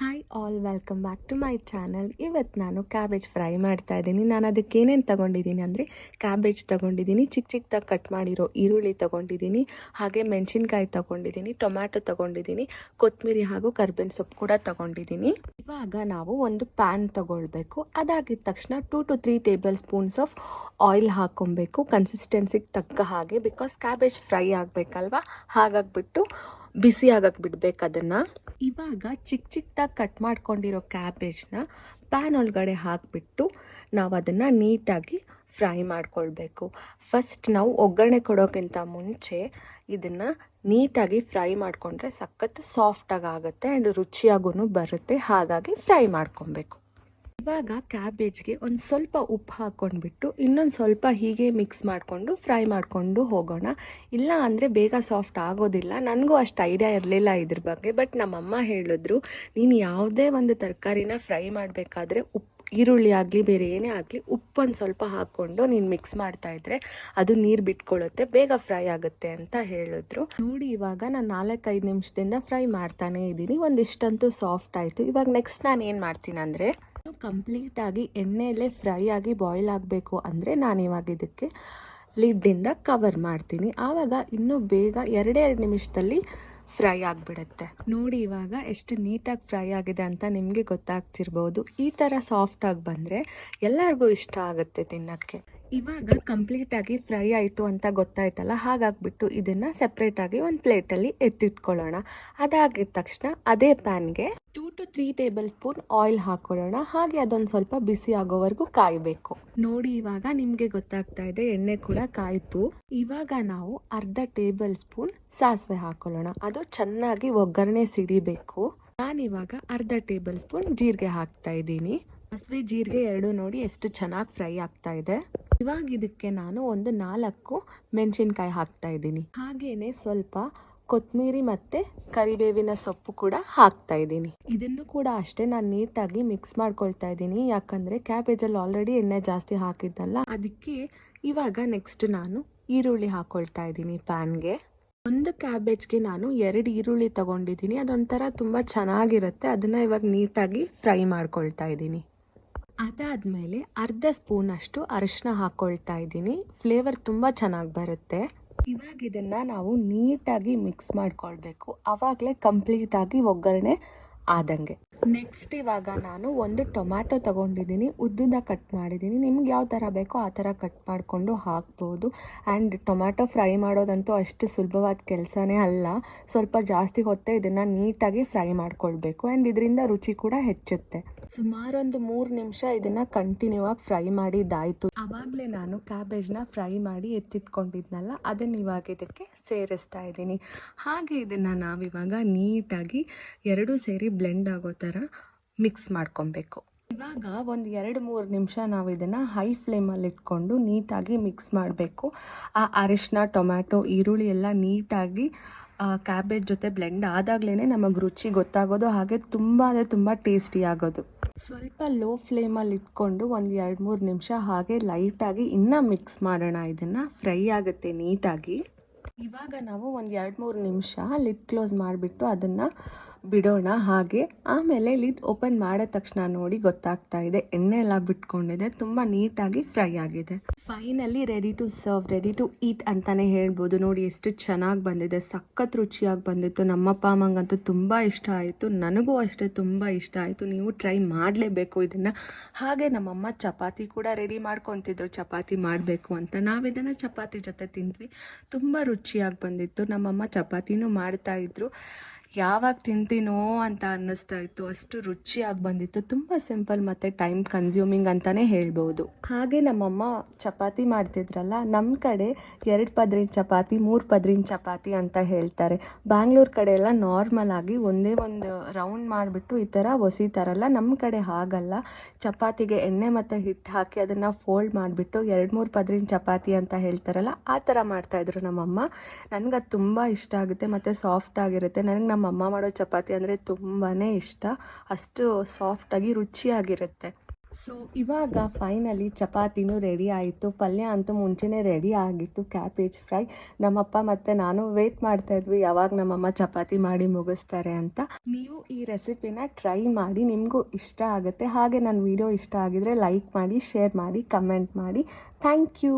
Hi all welcome back to my channel ಇವತ್ತು ನಾನು cabbage fry ಮಾಡ್ತಾ ಇದ್ದೀನಿ. ನಾನು ಅದಕ್ಕೆ ಏನೇನು ತೊಗೊಂಡಿದ್ದೀನಿ ಅಂದರೆ ಕ್ಯಾಬೇಜ್ ತೊಗೊಂಡಿದ್ದೀನಿ ಚಿಕ್ಕ ಚಿಕ್ಕದಾಗಿ ಕಟ್ ಮಾಡಿರೋ ಈರುಳ್ಳಿ ತೊಗೊಂಡಿದ್ದೀನಿ, ಹಾಗೆ ಮೆಣಸಿನ್ಕಾಯಿ ತೊಗೊಂಡಿದ್ದೀನಿ, ಟೊಮ್ಯಾಟೊ ತೊಗೊಂಡಿದ್ದೀನಿ ಕೊತ್ತಂಬರಿ ಹಾಗೂ ಕರ್ಬೇವಿನ ಸೊಪ್ಪು ಕೂಡ ತೊಗೊಂಡಿದ್ದೀನಿ. ಇವಾಗ ನಾವು ಒಂದು ಪ್ಯಾನ್ ತೊಗೊಳ್ಬೇಕು. ಅದಾಗಿದ ತಕ್ಷಣ two to three table spoons of oil ಹಾಕ್ಕೊಬೇಕು. ಕನ್ಸಿಸ್ಟೆನ್ಸಿಗೆ ತಕ್ಕ ಹಾಗೆ ಬಿಕಾಸ್ ಕ್ಯಾಬೇಜ್ ಫ್ರೈ ಆಗಬೇಕಲ್ವಾ? ಹಾಗಾಗ್ಬಿಟ್ಟು ಬಿಸಿ ಆಗಕ್ಕೆ ಬಿಡ್ಬೇಕು ಅದನ್ನು. ಇವಾಗ ಚಿಕ್ಕ ಚಿಕ್ಕದಾಗಿ ಕಟ್ ಮಾಡ್ಕೊಂಡಿರೋ ಕ್ಯಾಬೇಜ್ನ ಪ್ಯಾನ್ ಒಳಗಡೆ ಹಾಕಿಬಿಟ್ಟು ನಾವು ಅದನ್ನು ನೀಟಾಗಿ ಫ್ರೈ ಮಾಡ್ಕೊಳ್ಬೇಕು. ಫಸ್ಟ್ ನಾವು ಒಗ್ಗರಣೆ ಕೊಡೋಕ್ಕಿಂತ ಮುಂಚೆ ಇದನ್ನು ನೀಟಾಗಿ ಫ್ರೈ ಮಾಡಿಕೊಂಡ್ರೆ ಸಖತ್ತು ಸಾಫ್ಟಾಗಿ ಆಗುತ್ತೆ ಆ್ಯಂಡ್ ರುಚಿಯಾಗೂ ಬರುತ್ತೆ, ಹಾಗಾಗಿ ಫ್ರೈ ಮಾಡ್ಕೊಬೇಕು ಇವಾಗ ಕ್ಯಾಬೇಜ್ಗೆ ಒಂದು ಸ್ವಲ್ಪ ಉಪ್ಪು ಹಾಕ್ಕೊಂಡ್ಬಿಟ್ಟು ಇನ್ನೊಂದು ಸ್ವಲ್ಪ ಹೀಗೆ ಮಿಕ್ಸ್ ಮಾಡಿಕೊಂಡು ಫ್ರೈ ಮಾಡಿಕೊಂಡು ಹೋಗೋಣ. ಇಲ್ಲ ಅಂದರೆ ಬೇಗ ಸಾಫ್ಟ್ ಆಗೋದಿಲ್ಲ. ನನಗೂ ಅಷ್ಟು ಐಡಿಯಾ ಇರಲಿಲ್ಲ ಇದ್ರ ಬಗ್ಗೆ ಬಟ್ ನಮ್ಮಮ್ಮ ಹೇಳಿದ್ರು, ನೀನು ಯಾವುದೇ ಒಂದು ತರಕಾರಿನ ಫ್ರೈ ಮಾಡಬೇಕಾದ್ರೆ ಉಪ್ಪು ಈರುಳ್ಳಿ ಆಗಲಿ, ಬೇರೆ ಏನೇ ಆಗಲಿ ಉಪ್ಪೊಂದು ಸ್ವಲ್ಪ ಹಾಕ್ಕೊಂಡು ನೀನು ಮಿಕ್ಸ್ ಮಾಡ್ತಾ ಇದ್ರೆ ಅದು ನೀರು ಬಿಟ್ಕೊಳ್ಳುತ್ತೆ ಬೇಗ ಫ್ರೈ ಆಗುತ್ತೆ ಅಂತ ಹೇಳಿದ್ರು. ನೋಡಿ, ಇವಾಗ ನಾನು ನಾಲ್ಕೈದು ನಿಮಿಷದಿಂದ ಫ್ರೈ ಮಾಡ್ತಾನೇ ಇದ್ದೀನಿ ಒಂದಿಷ್ಟಂತೂ ಸಾಫ್ಟ್ ಆಯಿತು. ಇವಾಗ ನೆಕ್ಸ್ಟ್ ನಾನು ಏನು ಮಾಡ್ತೀನಿ ಅಂದರೆ ಕಂಪ್ಲೀಟಾಗಿ ಎಣ್ಣೆಯಲ್ಲೇ ಫ್ರೈ ಆಗಿ ಬಾಯ್ಲ್ ಆಗಬೇಕು ಅಂದರೆ ನಾನಿವಾಗ ಇದಕ್ಕೆ ಲಿಡ್ಡಿಂದ ಕವರ್ ಮಾಡ್ತೀನಿ. ಆವಾಗ ಇನ್ನೂ ಬೇಗ ಎರಡೇ ಎರಡು ನಿಮಿಷದಲ್ಲಿ ಫ್ರೈ ಆಗಿಬಿಡುತ್ತೆ. ನೋಡಿ ಇವಾಗ ಎಷ್ಟು ನೀಟಾಗಿ ಫ್ರೈ ಆಗಿದೆ ಅಂತ ನಿಮಗೆ ಗೊತ್ತಾಗ್ತಿರ್ಬೋದು. ಈ ಥರ ಸಾಫ್ಟಾಗಿ ಬಂದರೆ ಎಲ್ಲರಿಗೂ ಇಷ್ಟ ಆಗುತ್ತೆ ತಿನ್ನೋಕ್ಕೆ. ಇವಾಗ ಕಂಪ್ಲೀಟಾಗಿ ಫ್ರೈ ಆಯಿತು ಅಂತ ಗೊತ್ತಾಯ್ತಲ್ಲ, ಹಾಗಾಗ್ಬಿಟ್ಟು ಇದನ್ನು ಸೆಪ್ರೇಟಾಗಿ ಒಂದು ಪ್ಲೇಟಲ್ಲಿ ಎತ್ತಿಟ್ಕೊಳ್ಳೋಣ. ಅದಾಗಿದ ತಕ್ಷಣ ಅದೇ ಪ್ಯಾನ್ಗೆ two to three table spoon oil ಹಾಕೊಳ್ಳೋಣ. ಹಾಗೆ ಅದೊಂದು ಸ್ವಲ್ಪ ಬಿಸಿ ಆಗೋವರೆಗೂ ಕಾಯಬೇಕು. ನೋಡಿ, ಇವಾಗ ನಿಮಗೆ ಗೊತ್ತಾಗ್ತಾ ಇದೆ, ಎಣ್ಣೆ ಕೂಡ ಕಾಯಿತು. ಇವಾಗ ನಾವು ಅರ್ಧ ಟೇಬಲ್ ಸ್ಪೂನ್ ಸಾಸಿವೆ ಹಾಕೊಳ್ಳೋಣ. ಅದು ಚೆನ್ನಾಗಿ ಒಗ್ಗರಣೆ ಸಿಡಿಬೇಕು. ನಾನಿವಾಗ ಅರ್ಧ ಟೇಬಲ್ ಸ್ಪೂನ್ ಜೀರಿಗೆ ಹಾಕ್ತಾ ಇದ್ದೀನಿ. ಸಾಸಿವೆ, ಜೀರಿಗೆ ಎರಡು ನೋಡಿ ಎಷ್ಟು ಚೆನ್ನಾಗಿ ಫ್ರೈ ಆಗ್ತಾ ಇದೆ. ಇವಾಗ ಇದಕ್ಕೆ ನಾನು ಒಂದು ನಾಲ್ಕು ಮೆಣಸಿನ್ಕಾಯಿ ಹಾಕ್ತಾ ಇದ್ದೀನಿ. ಹಾಗೇನೆ ಸ್ವಲ್ಪ ಕೊತ್ತಂಬರಿ ಮತ್ತು ಕರಿಬೇವಿನ ಸೊಪ್ಪು ಕೂಡ ಹಾಕ್ತಾ ಇದ್ದೀನಿ. ಇದನ್ನು ಕೂಡ ಅಷ್ಟೇ ನಾನು ನೀಟಾಗಿ ಮಿಕ್ಸ್ ಮಾಡ್ಕೊಳ್ತಾ ಇದ್ದೀನಿ. ಯಾಕಂದರೆ ಕ್ಯಾಬೇಜಲ್ಲಿ ಆಲ್ರೆಡಿ ಎಣ್ಣೆ ಜಾಸ್ತಿ ಹಾಕಿದ್ದಲ್ಲ, ಅದಕ್ಕೆ ಇವಾಗ ನೆಕ್ಸ್ಟ್ ನಾನು ಈರುಳ್ಳಿ ಹಾಕೊಳ್ತಾ ಇದ್ದೀನಿ ಪ್ಯಾನ್ಗೆ. ಒಂದು ಕ್ಯಾಬೇಜ್ಗೆ ನಾನು ಎರಡು ಈರುಳ್ಳಿ ತಗೊಂಡಿದ್ದೀನಿ. ಅದೊಂಥರ ತುಂಬ ಚೆನ್ನಾಗಿರುತ್ತೆ. ಅದನ್ನು ಇವಾಗ ನೀಟಾಗಿ ಫ್ರೈ ಮಾಡ್ಕೊಳ್ತಾ ಇದ್ದೀನಿ. ಅದಾದಮೇಲೆ ಅರ್ಧ ಸ್ಪೂನಷ್ಟು ಅರಿಶಿನ ಹಾಕ್ಕೊಳ್ತಾ ಇದ್ದೀನಿ. ಫ್ಲೇವರ್ ತುಂಬ ಚೆನ್ನಾಗಿ ಬರುತ್ತೆ. ಇವಾಗ ಇದನ್ನು ನಾವು ನೀಟಾಗಿ ಮಿಕ್ಸ್ ಮಾಡಿಕೊಳ್ಬೇಕು. ಆವಾಗಲೇ ಕಂಪ್ಲೀಟಾಗಿ ಒಗ್ಗರಣೆ ಆದಂಗೆ. ನೆಕ್ಸ್ಟ್ ಇವಾಗ ನಾನು ಒಂದು ಟೊಮ್ಯಾಟೊ ತಗೊಂಡಿದ್ದೀನಿ. ಉದ್ದುದ ಕಟ್ ಮಾಡಿದ್ದೀನಿ. ನಿಮ್ಗೆ ಯಾವ ಥರ ಬೇಕೋ ಆ ಥರ ಕಟ್ ಮಾಡಿಕೊಂಡು ಹಾಕ್ಬೋದು. ಆ್ಯಂಡ್ ಟೊಮ್ಯಾಟೊ ಫ್ರೈ ಮಾಡೋದಂತೂ ಅಷ್ಟು ಸುಲಭವಾದ ಕೆಲಸನೇ ಅಲ್ಲ. ಸ್ವಲ್ಪ ಜಾಸ್ತಿ ಹೊತ್ತೇ ಇದನ್ನು ನೀಟಾಗಿ ಫ್ರೈ ಮಾಡ್ಕೊಳ್ಬೇಕು. ಆ್ಯಂಡ್ ಇದರಿಂದ ರುಚಿ ಕೂಡ ಹೆಚ್ಚುತ್ತೆ. ಸುಮಾರೊಂದು ಮೂರು ನಿಮಿಷ ಇದನ್ನು ಕಂಟಿನ್ಯೂ ಆಗಿ ಫ್ರೈ ಮಾಡಿದ್ದಾಯಿತು. ಆವಾಗಲೇ ನಾನು ಕ್ಯಾಬೇಜ್ನ ಫ್ರೈ ಮಾಡಿ ಎತ್ತಿಟ್ಕೊಂಡಿದ್ನಲ್ಲ, ಅದನ್ನು ಇವಾಗ ಇದಕ್ಕೆ ಸೇರಿಸ್ತಾ ಇದ್ದೀನಿ. ಹಾಗೆ ಇದನ್ನು ನಾವಿವಾಗ ನೀಟಾಗಿ ಎರಡೂ ಸೇರಿ ಬ್ಲೆಂಡ್ ಆಗೋ ಮಿಕ್ಸ್ ಮಾಡ್ಕೊಬೇಕು. ಇವಾಗ ಒಂದು ಎರಡು ಮೂರು ನಿಮಿಷ ನಾವು ಇದನ್ನು ಹೈ ಫ್ಲೇಮಲ್ಲಿ ಇಟ್ಕೊಂಡು ನೀಟಾಗಿ ಮಿಕ್ಸ್ ಮಾಡಬೇಕು. ಆ ಅರಿಶಿನ ಟೊಮ್ಯಾಟೊ, ಈರುಳ್ಳಿ ಎಲ್ಲ ನೀಟಾಗಿ ಕ್ಯಾಬೇಜ್ ಜೊತೆ ಬ್ಲೆಂಡ್ ಆದಾಗಲೇ ನಮಗೆ ರುಚಿ ಗೊತ್ತಾಗೋದು ಹಾಗೆ ತುಂಬ ಅಂದರೆ ತುಂಬ ಟೇಸ್ಟಿ ಆಗೋದು. ಸ್ವಲ್ಪ ಲೋ ಫ್ಲೇಮಲ್ಲಿ ಇಟ್ಕೊಂಡು ಒಂದು ಎರಡು ಮೂರು ನಿಮಿಷ ಹಾಗೆ ಲೈಟಾಗಿ ಇನ್ನೂ ಮಿಕ್ಸ್ ಮಾಡೋಣ ಇದನ್ನು. ಫ್ರೈ ಆಗುತ್ತೆ ನೀಟಾಗಿ. ಇವಾಗ ನಾವು ಒಂದು ಎರಡು ಮೂರು ನಿಮಿಷ ಲಿಡ್ ಕ್ಲೋಸ್ ಮಾಡಿಬಿಟ್ಟು ಅದನ್ನು ಬಿಡೋಣ ಹಾಗೆ. ಆಮೇಲೆ ಲಿಡ್ ಓಪನ್ ಮಾಡಿದ ತಕ್ಷಣ ನೋಡಿ ಗೊತ್ತಾಗ್ತಾ ಇದೆ. ಎಣ್ಣೆ ಎಲ್ಲ ಬಿಟ್ಕೊಂಡಿದೆ. ತುಂಬ ನೀಟಾಗಿ ಫ್ರೈ ಆಗಿದೆ. Finally ready to serve ready to eat ಅಂತಲೇ ಹೇಳ್ಬೋದು. ನೋಡಿ ಎಷ್ಟು ಚೆನ್ನಾಗಿ ಬಂದಿದೆ. ಸಖತ್ ರುಚಿಯಾಗಿ ಬಂದಿತ್ತು. ನಮ್ಮಪ್ಪ, ಅಮ್ಮಂಗಂತೂ ತುಂಬ ಇಷ್ಟ ಆಯಿತು. ನನಗೂ ಅಷ್ಟೇ ತುಂಬ ಇಷ್ಟ ಆಯಿತು. ನೀವು ಟ್ರೈ ಮಾಡಲೇಬೇಕು ಇದನ್ನು. ಹಾಗೆ ನಮ್ಮಮ್ಮ ಚಪಾತಿ ಕೂಡ ರೆಡಿ ಮಾಡ್ಕೊತಿದ್ರು. ಚಪಾತಿ ಮಾಡಬೇಕು ಅಂತ. ನಾವು ಇದನ್ನು ಚಪಾತಿ ಜೊತೆ ತಿಂದ್ವಿ. ತುಂಬ ರುಚಿಯಾಗಿ ಬಂದಿತ್ತು. ನಮ್ಮಮ್ಮ ಚಪಾತಿನೂ ಮಾಡ್ತಾಯಿದ್ರು ಯಾವಾಗ ತಿಂತೀನೋ ಅಂತ ಅನ್ನಿಸ್ತಾ ಇತ್ತು. ಅಷ್ಟು ರುಚಿಯಾಗಿ ಬಂದಿತ್ತು. ತುಂಬ ಸಿಂಪಲ್ ಮತ್ತು ಟೈಮ್ ಕನ್ಸ್ಯೂಮಿಂಗ್ ಅಂತಲೇ ಹೇಳ್ಬೋದು. ಹಾಗೆ ನಮ್ಮಮ್ಮ ಚಪಾತಿ ಮಾಡ್ತಿದ್ರಲ್ಲ ನಮ್ಮ ಕಡೆ ಎರಡು ಪದ್ರಿನ ಚಪಾತಿ, ಮೂರು ಪದ್ರಿನ ಚಪಾತಿ ಅಂತ ಹೇಳ್ತಾರೆ. ಬ್ಯಾಂಗ್ಳೂರ್ ಕಡೆ ಎಲ್ಲ ನಾರ್ಮಲ್ ಆಗಿ ಒಂದೇ ಒಂದು ರೌಂಡ್ ಮಾಡಿಬಿಟ್ಟು ಈ ಥರ ಒಸಿತಾರಲ್ಲ ನಮ್ಮ ಕಡೆ ಹಾಗಲ್ಲ. ಚಪಾತಿಗೆ ಎಣ್ಣೆ ಮತ್ತು ಹಿಟ್ಟು ಹಾಕಿ ಅದನ್ನು ಫೋಲ್ಡ್ ಮಾಡಿಬಿಟ್ಟು ಎರಡು ಮೂರು ಪದ್ರಿನ ಚಪಾತಿ ಅಂತ ಹೇಳ್ತಾರಲ್ಲ, ಆ ಥರ ಮಾಡ್ತಾಯಿದ್ರು ನಮ್ಮಮ್ಮ. ನನಗೆ ಅದು ತುಂಬ ಇಷ್ಟ ಆಗುತ್ತೆ, ಮತ್ತು ಸಾಫ್ಟ್ ಆಗಿರುತ್ತೆ. ನನಗೆ ಅಮ್ಮ ಮಾಡೋ ಚಪಾತಿ ಅಂದರೆ ತುಂಬಾ ಇಷ್ಟ. ಅಷ್ಟು ಸಾಫ್ಟಾಗಿ ರುಚಿಯಾಗಿರುತ್ತೆ. ಸೊ ಇವಾಗ ಫೈನಲಿ ಚಪಾತಿನೂ ರೆಡಿ ಆಯಿತು. ಪಲ್ಯ ಅಂತೂ ಮುಂಚೆನೇ ರೆಡಿ ಆಗಿತ್ತು. ಕ್ಯಾಬೇಜ್ ಫ್ರೈ ನಮ್ಮಪ್ಪ ಮತ್ತು ನಾನು ವೇಟ್ ಮಾಡ್ತಾಯಿದ್ವಿ ಯಾವಾಗ ನಮ್ಮಮ್ಮ ಚಪಾತಿ ಮಾಡಿ ಮುಗಿಸ್ತಾರೆ ಅಂತ. ನೀವು ಈ ರೆಸಿಪಿನ ಟ್ರೈ ಮಾಡಿ. ನಿಮಗೂ ಇಷ್ಟ ಆಗುತ್ತೆ. ಹಾಗೆ ನನ್ನ ವಿಡಿಯೋ ಇಷ್ಟ ಆಗಿದ್ರೆ ಲೈಕ್ ಮಾಡಿ ಶೇರ್ ಮಾಡಿ ಕಮೆಂಟ್ ಮಾಡಿ. Thank you